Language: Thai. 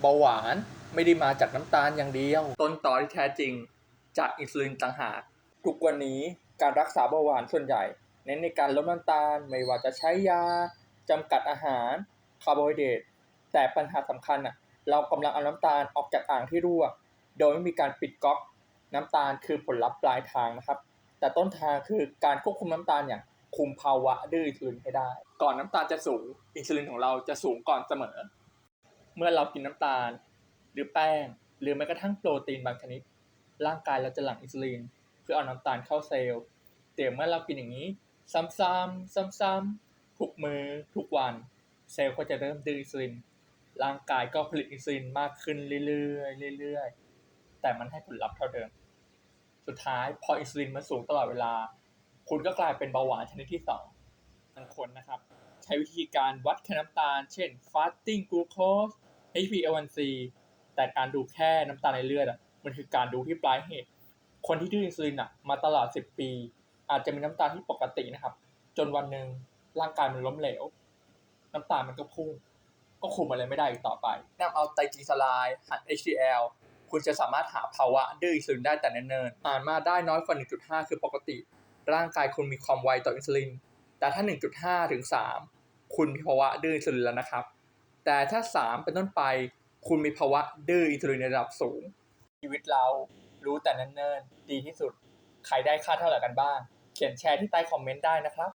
เบาหวานไม่ได้มาจากน้ำตาลอย่างเดียว ต้นต่อที่แท้จริงจากอินซูลินต่างหากทุกวันนี้การรักษาเบาหวานส่วนใหญ่เน้นในการลดน้ำตาลไม่ว่าจะใช้ยาจำกัดอาหารคาร์โบไฮเดรตแต่ปัญหาสำคัญอะเรากำลังเอาน้ำตาลออกจากอ่างที่รั่ว โดยไม่มีการปิดก๊อกน้ำตาลคือผลลัพธ์ปลายทางนะครับ แต่ต้นทางคือการควบคุมน้ำตาลอย่างคุมภาวะดื้ออินซูลินให้ได้ ก่อนน้ำตาลจะสูงอินซูลินของเราจะสูงก่อนเสมอเมื่อเรากินน้ำตาล หรือแป้ง หรือแม้กระทั่งโปรตีนบางชนิด ร่างกายเราจะหลั่งอินซูลินเพื่อเอาน้ำตาลเข้าเซลล์แต่เมื่อเรากินอย่างนี้ ซ้ำๆซ้ำๆทุกมือทุกวัน เซลล์ก็จะเริ่มดื้ออินซูลินร่างกายก็ผลิตอินซูลินมากขึ้นเรื่อยๆเรื่อยๆ แต่มันให้ผลลัพธ์เท่าเดิม สุดท้ายพออินซูลินมันสูงตลอดเวลา คุณก็กลายเป็นเบาหวานชนิดที่สองบางคนนะครับ ใช้วิธีการวัดแค่น้ำตาล เช่น fasting glucose HbA1c แต่การดูแค่น้ำตาลในเลือดอะมันคือการดูที่ปลายเหตุ คนที่ดื้ออินซูลินอะมาตลอด 10 ปี อาจจะมีน้ำตาลที่ปกตินะครับ จนวันหนึ่งร่างกายมันล้มเหลว น้ำตาลมันก็พุ่ง ก็คุมอะไรไม่ได้อีกต่อไปนำเอาไตรกลีเซอไรด์หัน HDL คุณจะสามารถหาภาวะดื้ออินซูลินได้แต่เนิ่นๆอ่านมาได้น้อยกว่า 1.5 คือปกติ ร่างกายคุณมีความไวต่ออินซูลิน แต่ถ้า 1.5 ถึง 3 คุณมีภาวะดื้ออินซูลินแล้วนะครับ แต่ถ้า 3 เป็นต้นไป คุณมีภาวะดื้ออินซูลินในระดับสูง ชีวิตเรารู้แต่เนิ่นๆ ดีที่สุด ใครได้ค่าเท่าไหร่กันบ้าง เขียนแชร์ที่ใต้คอมเมนต์ได้นะครับ